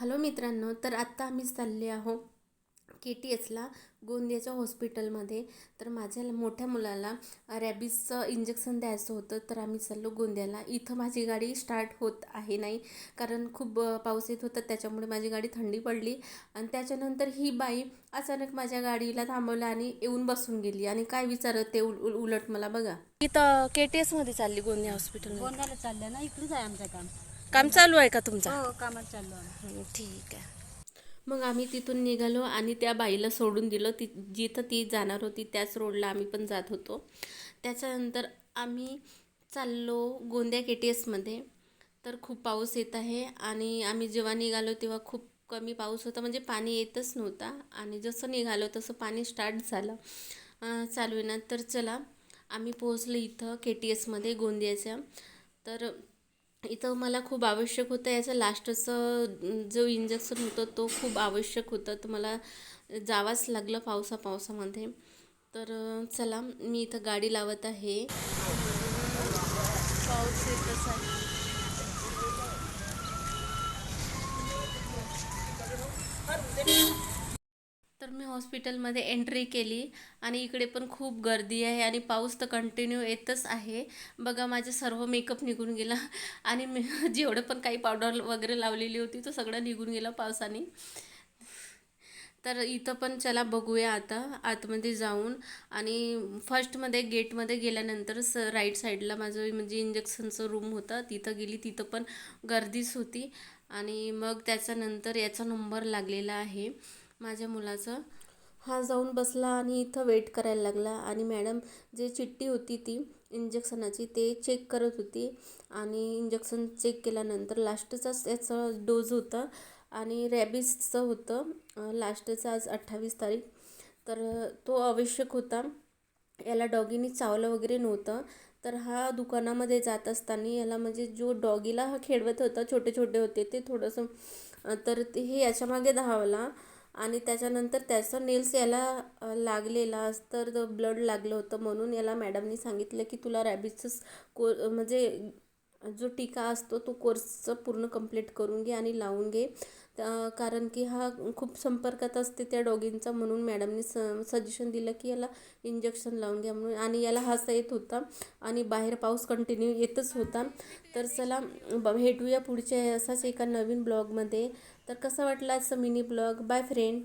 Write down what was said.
Hello मित्रांनो तर आत्ता आम्ही चालले आहो के टी एसला गोंदियाच्या हॉस्पिटलमध्ये. तर माझ्या मोठ्या मुलाला रॅबिसचं इंजेक्शन द्यायचं होतं तर आम्ही चाललो गोंदियाला. इथं माझी गाडी स्टार्ट होत आहे नाही कारण खूप पाऊस येत होता त्याच्यामुळे माझी गाडी थंडी पडली. आणि त्याच्यानंतर ही बाई अचानक माझ्या गाडीला थांबवलं आणि येऊन बसून गेली. आणि काय विचारत ते उल उलट मला बघा. इथं के टी एसमध्ये चालली गोंदिया हॉस्पिटल गोंदियाला चाललं ना इकडेच आहे आमचं काम. काम चालू आहे का तुमचं? हो कामाला चाललो आम्ही हं, ठीक आहे. मग आम्ही तिथून निघालो आणि त्या बाईला सोडून दिलं. ती जिथं ती जाणार होती त्याच रोडला आम्ही पण जात होतो. त्याच्यानंतर आम्ही चाललो गोंदिया के टी एसमध्ये तर खूप पाऊस येत आहे आणि आम्ही जेव्हा निघालो तेव्हा खूप कमी पाऊस होता. म्हणजे पाणी येतच नव्हता आणि जसं निघालो तसं पाणी स्टार्ट झालं. अं, चालू आहे ना. तर चला आम्ही पोहोचलो इथं के टी एसमध्ये गोंदियाच्या. तर इथं मला खूप आवश्यक होतं याचं लास्टचं जो इंजेक्शन होतं तो खूप आवश्यक होतं. तर मला जावंच लागलं पावसा पावसामध्ये. तर चला मी इथं गाडी लावत आहे. पाऊस येतच आहे मी हॉस्पिटलमध्ये एंट्री केली आणि इकडे पण खूप गर्दी आहे आणि पाऊस तर कंटिन्यू येतच आहे. बघा माझे सर्व मेकअप निघून गेला. आणि मी जेवढं पण काही पावडर वगैरे लावलेली होती तो सगळं निघून गेला पावसाने. तर इथं पण चला बघूया आता. आतमध्ये जाऊन. आणि फर्स्टमध्ये गेटमध्ये गेल्यानंतर स राईट साईडला माझं म्हणजे इंजेक्शनचं रूम होतं. तिथं गेली तिथं पण गर्दीच होती. आणि मग त्याच्यानंतर याचा नंबर लागलेला आहे. माझ्या मुलाचं? हा जाऊन बसला आणि इथं वेट करायला लागला. आणि मॅडम जे चिठ्ठी होती ती इंजेक्शनाची ते चेक करत होती. आणि इंजेक्शन चेक केल्यानंतर लास्टचाच त्याचं डोज होता. आणि रॅबिसचं होतं. लास्टचा लास्टचं आज अठ्ठावीस तारीख. तर तो आवश्यक होता. याला डॉगीनी चावलं वगैरे नव्हतं. तर हा दुकानामध्ये जात असताना याला म्हणजे जो डॉगीला हा खेळवत होता छोटे छोटे होते ते थोडंसं तर ते हे याच्यामागे धावला. आणि त्याच्यानंतर त्याचं नेल्स याला लागलेला तर ब्लड लागलं होतं म्हणून याला मॅडमनी सांगितलं की तुला रॅबिसचं को म्हणजे जो टीका असतो तो कोर्सचं पूर्ण कंप्लीट करून घे आणि लावून घे. त्या- कारण की हा खूप संपर्कात असते त्या डॉगींचा म्हणून मॅडमनी स सजेशन दिलं की याला इंजेक्शन लावून घ्या म्हणून. आणि याला हसा येत होता आणि बाहेर पाऊस कंटिन्यू येतच होता. तर चला ब- भेटूया पुढच्या असाच एका नवीन ब्लॉगमध्ये तर कसा वाटला आजचा मिनी ब्लॉग बाय फ्रेंड